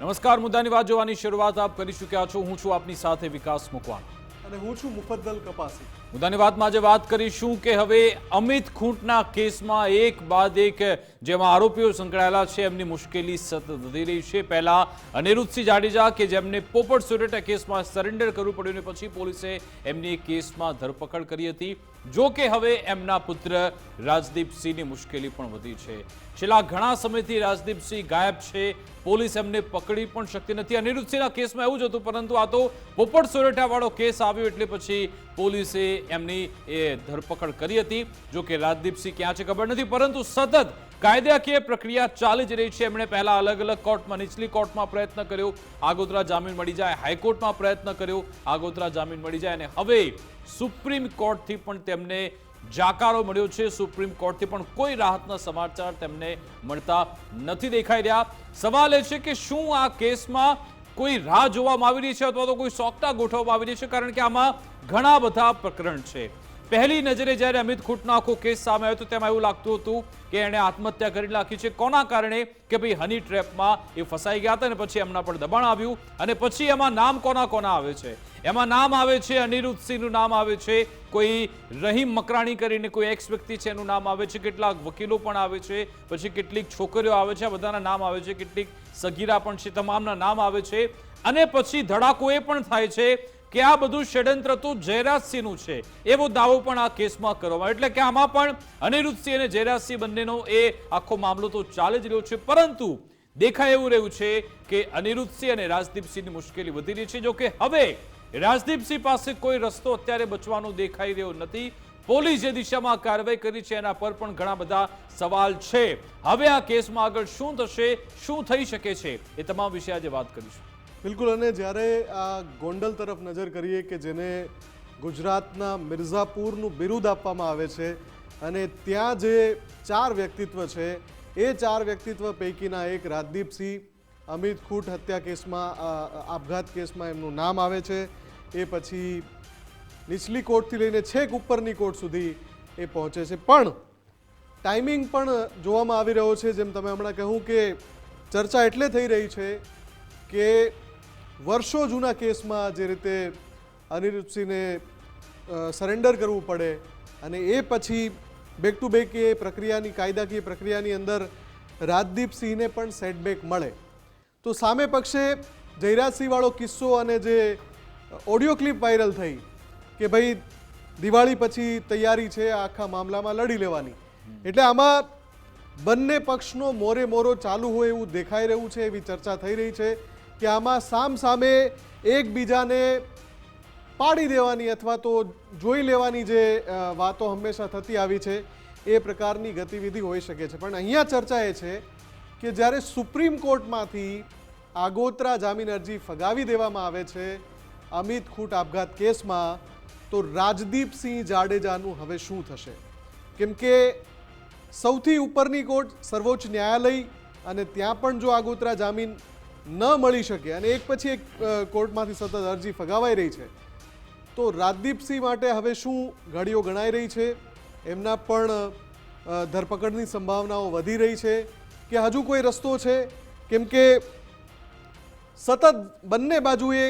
નમસ્કાર મુદ્દાની વાત જોવાની શરૂઆત આપ કરી ચૂક્યા છો. હું છું આપની સાથે વિકાસ મુકવાણા. અને હું છું મુફદ્દલ કપાસી. મુદ્દાની વાતમાં આજે વાત કરીશું કે હવે અમિત ખૂંટના કેસમાં એક બાદ એક જેમાં આરોપીઓ સંકળાયેલા છે એમની મુશ્કેલી સતત વધી રહી છે. પહેલા અનિરુદ્ધસિંહ જાડેજા કે જેમને પોપટ સુરેટા કેસમાં સરેન્ડર કરવું પડ્યું ને પછી પોલીસે એમની કેસમાં ધરપકડ કરી હતી. જો કે હવે એમના પુત્ર રાજદીપસિંહની મુશ્કેલી પણ વધી છે. છેલ્લા ઘણા સમયથી રાજદીપસિંહ ગાયબ છે. પોલીસ એમને પકડી પણ શકતી નથી. અનિરુદ્ધસિંહના કેસમાં એવું જ હતું, પરંતુ આ તો પોપટ સોરઠાવાળો કેસ આવ્યો એટલે પછી પોલીસે એમની એ ધરપકડ કરી હતી. જો કે રાજદીપસિંહ ક્યાં છે ખબર નથી, પરંતુ સતત કાયદાકીય પ્રક્રિયા ચાલી જ રહી છે. એમણે પહેલા અલગ અલગ કોર્ટમાં, નીચલી કોર્ટમાં પ્રયત્ન કર્યો. આગોતરા જામીન મળી જાય, હાઈકોર્ટમાં પ્રયત્ન કર્યો. આગોતરા જામીન મળી જાય અને હવે સુપ્રીમ કોર્ટથી પણ તેમને જાકારો મળ્યો છે. સુપ્રીમ કોર્ટથી પણ કોઈ રાહતના સમાચાર તેમને મળતા નથી દેખાઈ રહ્યા. સવાલ એ છે કે શું આ કેસમાં કોઈ રાહ જોવામાં આવી રહી છે અથવા તો કોઈ સોગતા ગોઠવવામાં આવી રહી છે? કારણ કે આમાં ઘણા બધા પ્રકરણ છે. પહેલી નજરે જ્યારે અમિત ખૂટનો આખો કેસ સામે આવ્યો તો તેમાં એવું લાગતું હતું કે એણે આત્મહત્યા કરી નાખી છે. કોના કારણે? કે ભાઈ હની ટ્રેપમાં એ ફસાઈ ગયા હતા અને પછી એમના પર દબાણ આવ્યું અને પછી એમાં નામ કોના કોના આવે છે? એમાં નામ આવે છે અનિરુદ્ધસિંહનું નામ આવે છે, કોઈ રહીમ મકરાણી કરીને કોઈ એક્સ વ્યક્તિ છે, એનું નામ આવે છે, કેટલાક વકીલો પણ આવે છે, પછી કેટલીક છોકરીઓ આવે છે બધાના નામ આવે છે, કેટલીક સગીરા પણ છે, તમામના નામ આવે છે, અને પછી ધડાકો એ પણ થાય છે કે આ બધું ષડયંત્ર તો જયરાજસિંહનું છે, એવો દાવો પણ આ કેસમાં કરવામાં એટલે કે આમાં પણ અનિરુદ્ધસિંહ અને જયરાજસિંહ બંનેનો એ આખો મામલો તો ચાલી જ રહ્યો છે, પરંતુ દેખાય એવું રહ્યું છે કે અનિરુદ્ધસિંહ અને રાજદીપસિંહની મુશ્કેલી વધી રહી છે. જો કે હવે રાજદીપસિંહ પાસે કોઈ રસ્તો અત્યારે બચવાનો દેખાઈ રહ્યો નથી. પોલીસ જે દિશામાં કાર્યવાહી કરી છે, એના પર પણ ઘણા બધા સવાલ છે. હવે આ કેસમાં આગળ શું થશે, શું થઈ શકે છે, એ તમામ વિશે આજે વાત કરીશું. બિલકુલ, અને જ્યારે આ ગોંડલ તરફ નજર કરીએ કે જેને ગુજરાતના મિર્ઝાપુરનું બિરુદ આપવામાં આવે છે, અને ત્યાં જે ચાર વ્યક્તિત્વ છે, એ ચાર વ્યક્તિત્વ પૈકીના એક રાજદીપસિંહ, અમિત ખૂટ હત્યા કેસમાં આપઘાત કેસમાં એમનું નામ આવે છે. એ પછી નીચલી કોર્ટથી લઈને છેક ઉપરની કોર્ટ સુધી એ પહોંચે છે. પણ ટાઈમિંગ પણ જોવામાં આવી રહ્યો છે, જેમ તમે હમણાં કહ્યું કે ચર્ચા એટલે થઈ રહી છે કે વર્ષો જૂના કેસમાં જે રીતે અનિરુદ્ધસિંહને સરેન્ડર કરવું પડે અને એ પછી બેક ટુ બેક એ પ્રક્રિયાની, કાયદાકીય પ્રક્રિયાની અંદર રાજદીપસિંહને પણ સેટબેક મળે. તો સામે પક્ષે જયરાજસિંહવાળો કિસ્સો અને જે ઓડિયો ક્લિપ વાયરલ થઈ કે ભાઈ દિવાળી પછી તૈયારી છે આખા મામલામાં લડી લેવાની. એટલે આમાં બંને પક્ષનો મોરે મોરો ચાલુ હોય એવું દેખાઈ રહ્યું છે, એવી ચર્ચા થઈ રહી છે કે આમાં સામ સામે એકબીજાને પાડી દેવાની અથવા તો જોઈ લેવાની જે વાતો હંમેશા થતી આવી છે, એ પ્રકારની ગતિવિધિ હોઈ શકે છે. પણ અહીંયા ચર્ચા એ છે કે જ્યારે સુપ્રીમ કોર્ટમાંથી આગોતરા જામીન અરજી ફગાવી દેવામાં આવે છે અમિત ખૂટ આપઘાત કેસમાં તો રાજદીપસિંહ જાડેજાનું હવે શું થશે? કેમ કે સૌથી ઉપરની કોર્ટ, સર્વોચ્ચ ન્યાયાલય અને ત્યાં પણ જો આગોતરા જામીન ન મળી શકે અને એક પછી એક કોર્ટમાંથી સતત અરજી ફગાવાઈ રહી છે, તો રાજદીપસિંહ માટે હવે શું ઘડીઓ ગણાઈ રહી છે? એમના પણ ધરપકડની સંભાવનાઓ વધી રહી છે કે હજુ કોઈ રસ્તો છે? કેમ કે સતત બંને બાજુએ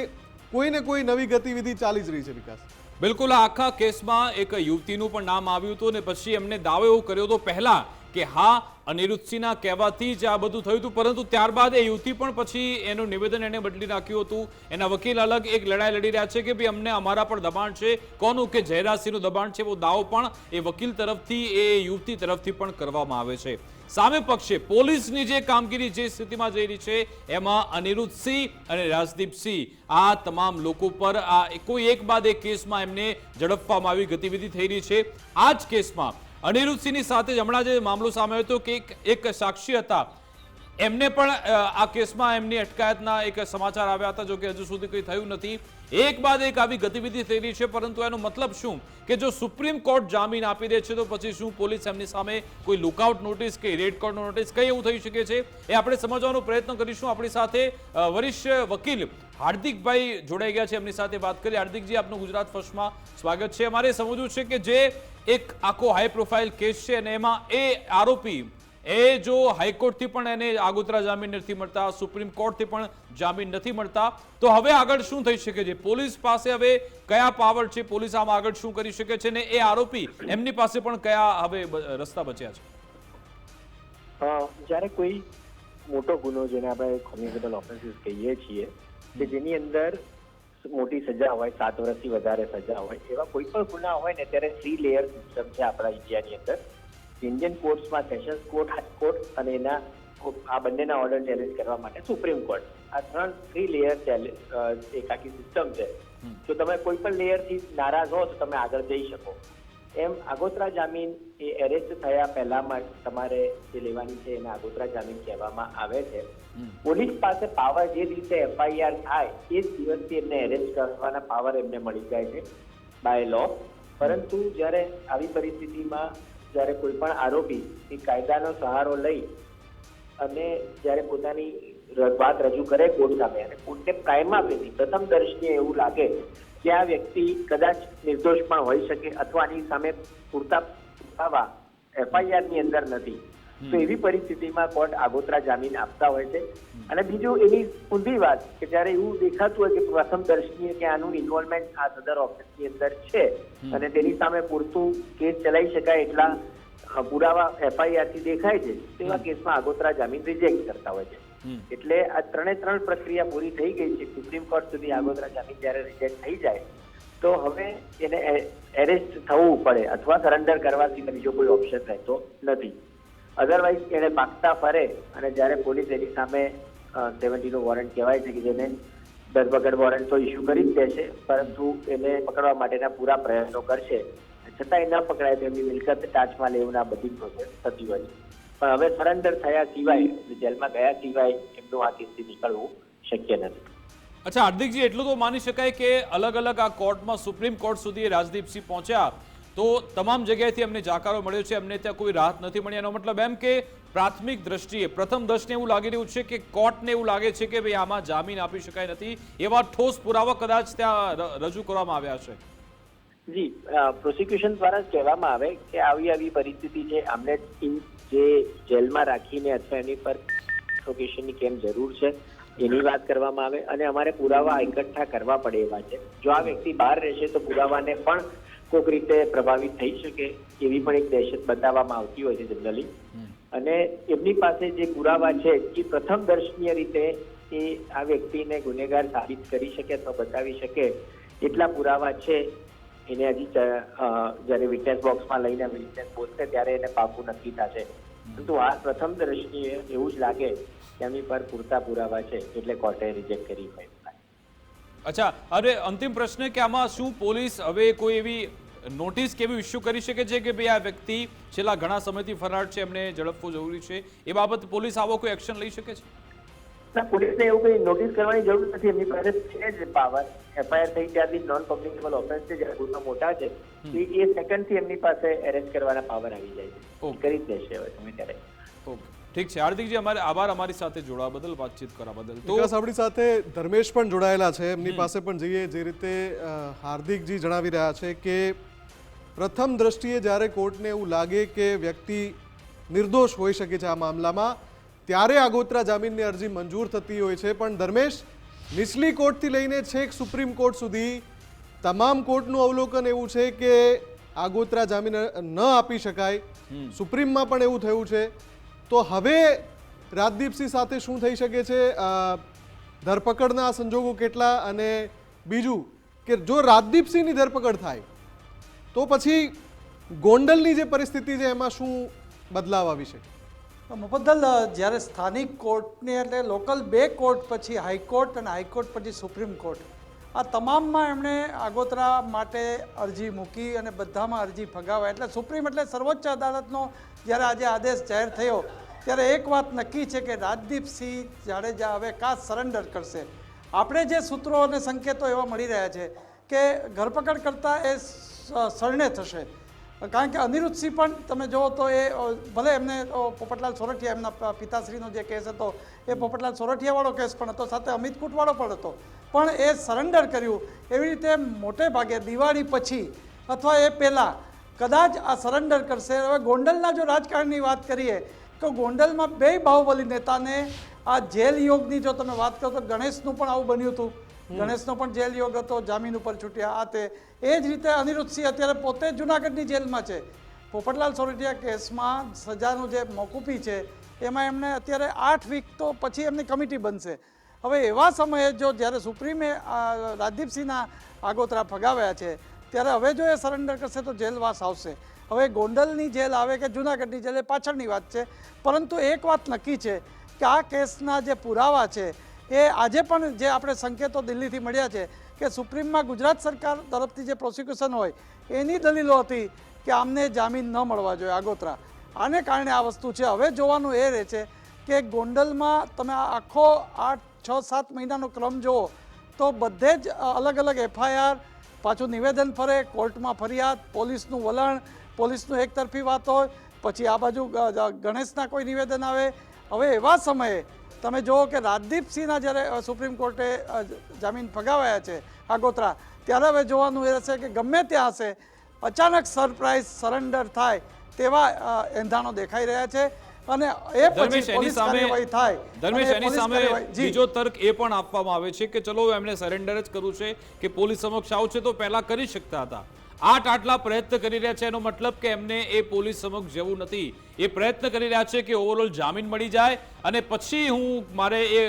કોઈને કોઈ નવી ગતિવિધિ ચાલી જ રહી છે વિકાસ. બિલકુલ આખા કેસમાં એક યુવતીનું પણ નામ આવ્યું હતું અને પછી એમને દાવો એવો કર્યો હતો પહેલા કે હા, અનિરુદ્ધસિંહના કહેવાથી જ આ બધું થયું હતું, પરંતુ ત્યારબાદ એ યુવતી પણ પછી એનું નિવેદન એને બદલી નાખ્યું હતું. એના વકીલ અલગ એક લડાઈ લડી રહ્યા છે કે ભાઈ અમને અમારા પર દબાણ છે. કોનું? કે જયરાજસિંહનું દબાણ છે એવો દાવો પણ એ વકીલ તરફથી, એ યુવતી તરફથી પણ કરવામાં આવે છે. સામે પક્ષે પોલીસની જે કામગીરી જે સ્થિતિમાં જઈ રહી છે, એમાં અનિરુદ્ધસિંહ અને રાજદીપસિંહ આ તમામ લોકો પર આ કોઈ એક બાદ એક કેસમાં એમને ઝડપવામાં આવી ગતિવિધિ થઈ રહી છે. આ જ કેસમાં અનિરુદ્ધસિંહની સાથે જ હમણાં જે મામલો સામે હતો કે એક સાક્ષી હતા. એમને પણ આ કેસમાં એમની અટકાયતના એક સમાચાર આવ્યા હતા જો કે હજુ સુધી કંઈ થયું નથી. એક બાદ એક આવી ગતિવિધિ થઈ રહી છે, પરંતુ એનો મતલબ શું? કે જો સુપ્રીમ કોર્ટ જામીન આપી દે છે, તો પછી શું પોલીસ એમની સામે કોઈ લુકઆઉટ નોટિસ કે રેડ કાર્ડ નોટિસ કઈ એવું થઈ શકે છે? એ આપણે સમજવાનો પ્રયત્ન કરીશું. આપણી સાથે વરિષ્ઠ વકીલ હાર્દિકભાઈ જોડાઈ ગયા છે. એમની સાથે વાત કરી. હાર્દિકજી, આપનું ગુજરાત ફર્સ્ટમાં સ્વાગત છે. અમારે સમજવું છે કે જે એક આખો હાઈ પ્રોફાઇલ કેસ છે, અને એમાં એ આરોપી એ જો હાઈકોર્ટથી પણ એને આગોતરા જામીન નથી મળતા, સુપ્રીમ કોર્ટથી પણ જામીન નથી મળતા, તો હવે આગળ શું થઈ શકે છે? પોલીસ પાસે હવે કયા પાવર છે? પોલીસ આમાં આગળ શું કરી શકે છે? ને એ આરોપી એમની પાસે પણ કયા હવે રસ્તા બચ્યા છે? જ્યારે કોઈ મોટો ગુનો જેને આપણે કોમ્યુનિકેબલ ઓફેન્સીસ કહીએ છીએ, કે જેની અંદર મોટી સજા હોય, સાત વર્ષથી વધારે સજા હોય, એવા કોઈ પણ ગુના હોય ને, ત્યારે થ્રી લેયર સિસ્ટમ છે આપણા ઇન્ડિયાની અંદર. ઇન્ડિયન કોર્ટ્સમાં સેશન્સ કોર્ટ હાઈકોર્ટ અને એના આ બંનેના ઓર્ડર ચેલેન્જ કરવા માટે સુપ્રીમ કોર્ટ આ ત્રણ થ્રી લેયર એક આખી સિસ્ટમ છે. જો તમે કોઈ પણ લેયરથી નારાજ હો તો તમે આગળ જઈ શકો. એમ આગોતરા જામીન એ એરેસ્ટ થયા પહેલામાં તમારે જે લેવાની છે એને આગોતરા જામીન કહેવામાં આવે છે. પોલીસ પાસે પાવર જે રીતે એફઆઈઆર થાય એ જ દિવસથી એમને એરેસ્ટ કરવાના પાવર એમને મળી જાય છે બાય લો પરંતુ જ્યારે આવી પરિસ્થિતિમાં જ્યારે કોઈ પણ આરોપી એ કાયદાનો સહારો લઈ અને જ્યારે પોતાની વાત રજૂ કરે કોર્ટ સામે અને કોર્ટને કાયમ ફેસી પ્રથમ દર્શનીય એવું લાગે કે આ વ્યક્તિ કદાચ નિર્દોષ પણ હોઈ શકે અથવા આની સામે પૂરતા પુરાવા એફઆઈઆરની અંદર નથી. તો એવી પરિસ્થિતિમાં કોર્ટ આગોતરા જામીન આપતા હોય છે? અને બીજું એની ઊંધી વાત કે જ્યારે એવું દેખાતું હોય કે પ્રથમ દર્શનીએ કે આનું ઇન્વોલ્વમેન્ટ આ સદર ઓફિસની અંદર છે અને તેની સામે પૂરતું કેસ ચલાવી શકાય એટલા પુરાવા એફઆઈઆરથી દેખાય છે તેવા કેસમાં આગોતરા જામીન રિજેક્ટ કરતા હોય છે. એટલે આ ત્રણે ત્રણ પ્રક્રિયા પૂરી થઈ ગઈ છે સુપ્રીમ કોર્ટ સુધી આગોતરા જામીન જ્યારે રિજેક્ટ થઈ જાય તો હવે એને એરેસ્ટ થવું પડે અથવા સરેન્ડર કરવાથી બીજો કોઈ ઓપ્શન રહેતો નથી. અધરવાઇઝ એને પાકતા ફરે અને જ્યારે પોલીસ એની સામે સેવન્ટીનો વોરંટ કહેવાય છે કે જેને ધરપકડ વોરંટ તો ઇસ્યુ કરી જ દેશે, પરંતુ એને પકડવા માટેના પૂરા પ્રયત્નો કરશે. છતાંય ન પકડાય તો એમની મિલકત ટાચમાં લેવું આ બધી પ્રોસેસ થતી હોય પણ હવે સરેન્ડર થયા સિવાય જેલમાં ગયા સિવાય, એમનું આ કેસથી નીકળવું શક્ય નથી. અચ્છા, હાર્દિકજી, એટલું તો માની શકાય કે અલગ અલગ આ કોર્ટમાં સુપ્રીમ કોર્ટ સુધી રાજદીપસિંહ પહોંચ્યા. તો તમામ જગ્યાએથી અમને જાકારો મળ્યો છે. અમને ત્યાં કોઈ રાહત નથી મળી. એનો મતલબ એમ કે પ્રાથમિક દ્રષ્ટિએ, પ્રથમ દર્શને એવું લાગી રહ્યું છે કે કોર્ટને એવું લાગે છે કે ભાઈ આમાં જામીન આપી શકાય નથી. એવા ઠોસ પુરાવા કદાચ ત્યાં રજૂ કરવામાં આવ્યા છે. જી પ્રોસિક્યુશન દ્વારા જ કહેવામાં આવે કે આવી આવી પરિસ્થિતિ છે. આમને જે જેલમાં રાખીને અથવા એની પર ઇન્ટ્રોગેશનની કેમ જરૂર છે એની વાત કરવામાં આવે. અને અમારે પુરાવા એકઠા કરવા પડે એવા છે. જો આ વ્યક્તિ બહાર રહેશે તો પુરાવાને પણ કોઈક રીતે પ્રભાવિત થઈ શકે એવી પણ એક દહેશત બતાવવામાં આવતી હોય છે જનરલી. અને એમની પાસે જે પુરાવા છે એ પ્રથમ દર્શનીય રીતે એ આ વ્યક્તિને ગુનેગાર સાબિત કરી શકે અથવા બતાવી શકે એટલા પુરાવા છે. એને હજી જ્યારે વિટનેસ બોક્સમાં લઈને વિટનેસ બોલશે ત્યારે એને પાકું નક્કી થશે. પરંતુ આ પ્રથમ દ્રષ્ટિએ એવું જ લાગે કે એમની પર પૂરતા પુરાવા છે એટલે કોર્ટે રિજેક્ટ કરી હોય. અચ્છા અરે અંતિમ પ્રશ્ન કે આમાં શું પોલીસ હવે કોઈ એવી નોટિસ કે એવી ઇસ્યુ કરી શકે છે કે ભાઈ આ વ્યક્તિ છેલ્લા ઘણા સમયથી ફરાર છે એમને ઝડપવું જરૂરી છે? એ બાબત પોલીસ આવો કોઈ એક્શન લઈ શકે છે? પોલીસને એવું કંઈ નોટિસ કરવાની જરૂર નથી. એમની પાસે છે જ પાવર એફઆઈઆર થઈ ત્યારથી નોન પબ્લિકેબલ ઓફેન્સ છે જ્યારે ગુનો મોટા છે. એ સેકન્ડથી એમની પાસે એરેસ્ટ કરવાના પાવર આવી જાય છે. કરી જ દેશે હવે તમે ત્યારે ઓકે. ઠીક છે. હાર્દિકજી અમારે આભાર અમારી સાથે જોડાવા બદલ વાતચીત કરવા બદલ તો આપણી સાથે ધર્મેશ પણ જોડાયેલા છે. એમની પાસે પણ જઈએ જે રીતે હાર્દિકજી જણાવી રહ્યા છે કે પ્રથમ દ્રષ્ટિએ જ્યારે કોર્ટને એવું લાગે કે વ્યક્તિ નિર્દોષ હોઈ શકે છે આ મામલામાં ત્યારે આગોતરા જામીનની અરજી મંજૂર થતી હોય છે. પણ ધર્મેશ નીચલી કોર્ટથી લઈને છેક સુપ્રીમ કોર્ટ સુધી તમામ કોર્ટનું અવલોકન એવું છે કે આગોતરા જામીન ન આપી શકાય. સુપ્રીમમાં પણ એવું થયું છે. તો હવે રાજદીપસિંહ સાથે શું થઈ શકે છે? ધરપકડના સંજોગો કેટલા અને બીજું કે જો રાજદીપસિંહની ધરપકડ થાય, તો પછી ગોંડલની જે પરિસ્થિતિ છે એમાં શું બદલાવ આવી શકે? મુફદ્દલ જ્યારે સ્થાનિક કોર્ટની એટલે લોકલ બે કોર્ટ પછી હાઈકોર્ટ અને હાઈકોર્ટ પછી સુપ્રીમ કોર્ટ આ તમામમાં એમણે આગોતરા માટે અરજી મૂકી અને બધામાં અરજી ફગાવાય. એટલે સુપ્રીમ એટલે સર્વોચ્ચ અદાલતનો જ્યારે આજે આદેશ જાહેર થયો, ત્યારે એક વાત નક્કી છે કે રાજદીપસિંહ જાડેજા હવે કાં સરેન્ડર કરશે. આપણે જે સૂત્રો અને સંકેતો એવા મળી રહ્યા છે કે ધરપકડ કરતાં એ શરણે થશે. કારણ કે અનિરુદ્ધસિંહ પણ તમે જુઓ તો એ ભલે એમને પોપટલાલ સોરઠિયા એમના પિતાશ્રીનો જે કેસ હતો, એ પોપટલાલ સોરઠિયાવાળો કેસ પણ હતો, સાથે અમિત કુટવાળો પણ હતો. પણ એ સરેન્ડર કર્યું. એવી રીતે મોટે ભાગે દિવાળી પછી અથવા એ પહેલાં કદાચ આ સરેન્ડર કરશે. હવે ગોંડલના જો રાજકારણની વાત કરીએ, તો ગોંડલમાં બે બાહુબલી નેતાને આ જેલ યોગની જો તમે વાત કરો તો ગણેશનું પણ આવું બન્યું હતું. ગણેશનો પણ જેલ યોગ હતો, જામીન ઉપર છૂટ્યા. આ તે એ જ રીતે અનિરુદ્ધસિંહ અત્યારે પોતે જુનાગઢની જેલમાં છે. પોપટલાલ સોરઠિયા કેસમાં સજાનું જે મોકૂફી છે, એમાં એમને અત્યારે આઠ વીક તો પછી એમની કમિટી બનશે. હવે એવા સમયે જો જ્યારે સુપ્રીમે રાજદીપસિંહના આગોતરા ફગાવ્યા છે, ત્યારે હવે જો એ સરેન્ડર કરશે તો જેલવાસ આવશે. હવે ગોંડલની જેલ આવે કે જુનાગઢની જેલ, એ પાછળની વાત છે. પરંતુ એક વાત નક્કી છે કે આ કેસના જે પુરાવા છે એ આજે પણ જે આપણે સંકેતો દિલ્હીથી મળ્યા છે કે સુપ્રીમમાં ગુજરાત સરકાર તરફથી જે પ્રોસિક્યુશન હોય, એની દલીલો હતી કે આમને જામીન ન મળવા જોઈએ આગોતરા. આને કારણે આ વસ્તુ છે. હવે જોવાનું એ રહે છે કે ગોંડલમાં તમે આખો આઠ, છ, સાત મહિનાનો ક્રમ જુઓ, તો બધે જ અલગ અલગ એફઆઈઆર પાછું નિવેદન ફરે, કોર્ટમાં ફરિયાદ, પોલીસનું વલણ, પોલીસનું એકતરફી વાત હોય, પછી આ બાજુ ગણેશના કોઈ નિવેદન આવે. હવે એવા સમયે તમે જુઓ કે રાજદીપસિંહના જ્યારે સુપ્રીમ કોર્ટે જામીન ફગાવ્યા છે આગોતરા ત્યારે હવે જોવાનું એ રહેશે કે ગમે ત્યાં હશે અચાનક સરપ્રાઇઝ સરેન્ડર થાય તેવા એંધાણો દેખાઈ રહ્યા છે અને એ પછી એની પોલીસ સામે કાર્યવાહી થાય ધર્મેશ એની સામે બીજો તર્ક એ પણ આપવામાં આવે છે કે ચલો એમણે સરેન્ડર જ કરવું છે કે પોલીસ સમક્ષ આવશે તો પહેલા કરી શકતા હતા. આઠ આટલા પ્રયત્ન કરી રહ્યા છે. એનો મતલબ કે એમને એ પોલીસ સમક્ષ જવું નથી. એ પ્રયત્ન કરી રહ્યા છે કે ઓવરઓલ જામીન મળી જાય અને પછી હું મારે એ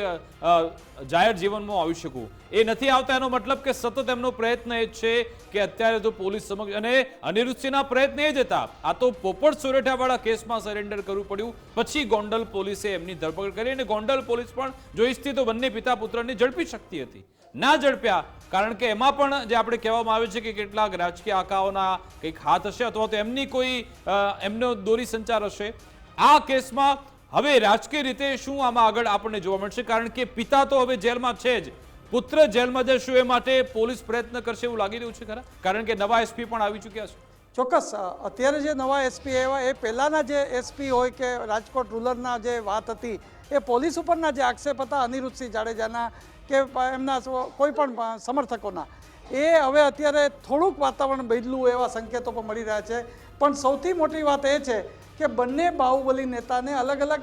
જાહેર જીવનમાં આવી શકું. એ નથી આવતા. એનો મતલબ કે સતત એમનો પ્રયત્ન એ છે કે અત્યારે તો પોલીસ સમક્ષ અને અનિરુદ્ધસિંહના પ્રયત્ન એ જ હતા. આ તો પોપટ સોરઠિયાવાળા કેસમાં સરેન્ડર કરવું પડ્યું. પછી ગોંડલ પોલીસે એમની ધરપકડ કરી અને ગોંડલ પોલીસ પણ જોઈશથી તો બંને પિતા પુત્રને ઝડપી શકતી હતી. ના ઝડપ્યા. કારણ કે એમાં પણ જે આપણે કહેવામાં આવે છે કે કેટલાક રાજકીય આકાઓના કંઈક હાથ હશે અથવા તો એમની કોઈ એમનો દોરી સંચાર હશે. આ કેસમાં હવે રાજકીય રીતે શું આમાં આગળ આપણને જોવા મળશે? કારણ કે પિતા તો હવે જેલમાં છે જ. પુત્ર જેલમાં જશું એ માટે પોલીસ પ્રયત્ન કરશે એવું લાગી રહ્યું છે ખરા? કારણ કે નવા એસપી પણ આવી ચૂક્યા છે. ચોક્કસ અત્યારે જે નવા એસપી આવ્યા, એ પહેલાંના જે એસપી હોય કે રાજકોટ રૂરલના જે વાત હતી એ પોલીસ ઉપરના જે આક્ષેપ હતા અનિરુદ્ધસિંહ જાડેજાના કે એમના કોઈ પણ સમર્થકોના, એ હવે અત્યારે થોડુંક વાતાવરણ બદલું એવા સંકેતો પણ મળી રહ્યા છે. પણ સૌથી મોટી વાત એ છે કે બંને બાહુબલી નેતાને અલગ અલગ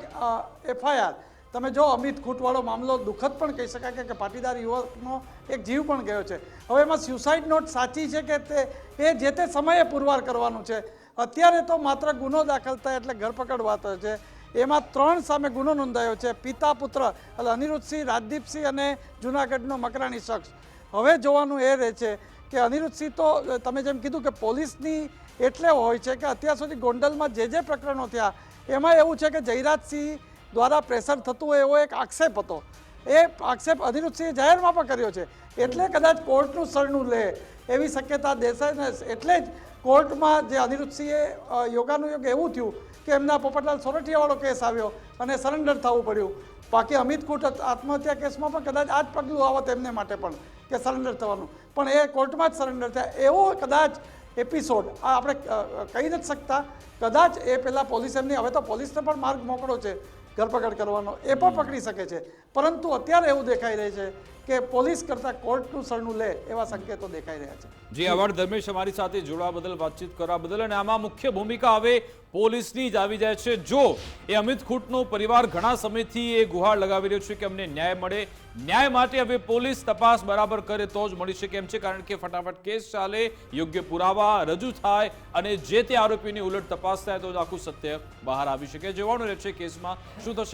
એફઆઈઆર, તમે જો અમિત ખૂટવાળો મામલો દુઃખદ પણ કહી શકાય કે- પાટીદાર યુવકનો એક જીવ પણ ગયો છે. હવે એમાં સ્યુસાઇડ નોટ સાચી છે કે તે, એ જે તે સમયે પુરવાર કરવાનું છે. અત્યારે તો માત્ર ગુનો દાખલ થાય એટલે ધરપકડ વાત છે. એમાં ત્રણ સામે ગુનો નોંધાયો છે. પિતા, પુત્ર, એટલે અનિરુદ્ધસિંહ, રાજદીપસિંહ અને જુનાગઢનો મકરાણી શખ્સ. હવે જોવાનું એ રહે છે કે અનિરુદ્ધસિંહ તો તમે જેમ કીધું કે પોલીસની એટલે હોય છે કે અત્યાર સુધી ગોંડલમાં જે જે પ્રકરણો થયા, એમાં એવું છે કે જયરાજસિંહ દ્વારા પ્રેશર થતું હોય એવો એક આક્ષેપ હતો. એ આક્ષેપ અનિરુદ્ધસિંહે જાહેરમાં પણ કર્યો છે. એટલે કદાચ કોર્ટનું સરનું લે એવી શક્યતા દેસાઈને એટલે જ કોર્ટમાં જે અનિરુદ્ધસિંહે યોગાનુયોગ એવું થયું કે એમના પોપટલાલ સોરઠિયાવાળો કેસ આવ્યો અને સરેન્ડર થવું પડ્યું. બાકી અમિત કુટ આત્મહત્યા કેસમાં પણ કદાચ આ જ પગલું આવત એમને માટે પણ કે સરેન્ડર થવાનું. પણ એ કોર્ટમાં જ સરેન્ડર થયા. એવો કદાચ એપિસોડ, આ આપણે કહી નથી શકતા. કદાચ એ પહેલાં પોલીસ એમની, હવે તો પોલીસને પણ માર્ગ મોકળો છે, ધરપકડ કરવાનો. એ પણ પકડી શકે છે. પરંતુ અત્યારે એવું દેખાઈ રહે છે કે પોલીસ કરતાં કોર્ટનું સરનું લે એવા સંકેતો દેખાઈ રહ્યા છે. જી, આભાર ધર્મેશ, અમારી સાથે જોડવા બદલ, વાતચીત કરવા બદલ, અને આમાં મુખ્ય ભૂમિકા હવે પોલીસની જ આવી જાય છે. જો એ અમિત ખૂટનો પરિવાર ઘણા સમયથી એ ગુહાર લગાવી રહ્યો છે કે અમને ન્યાય મળે, ન્યાય માટે હવે પોલીસ તપાસ બરાબર કરે તો જ મળી શકે એમ છે, કારણ કે ફટાફટ કેસ ચાલે, યોગ્ય પુરાવા રજૂ થાય, અને જે તે આરોપીની ઉલટ તપાસ થાય તો આખું સત્ય બહાર આવી શકે. જોવાનું રહેશે કેસમાં શું થશે.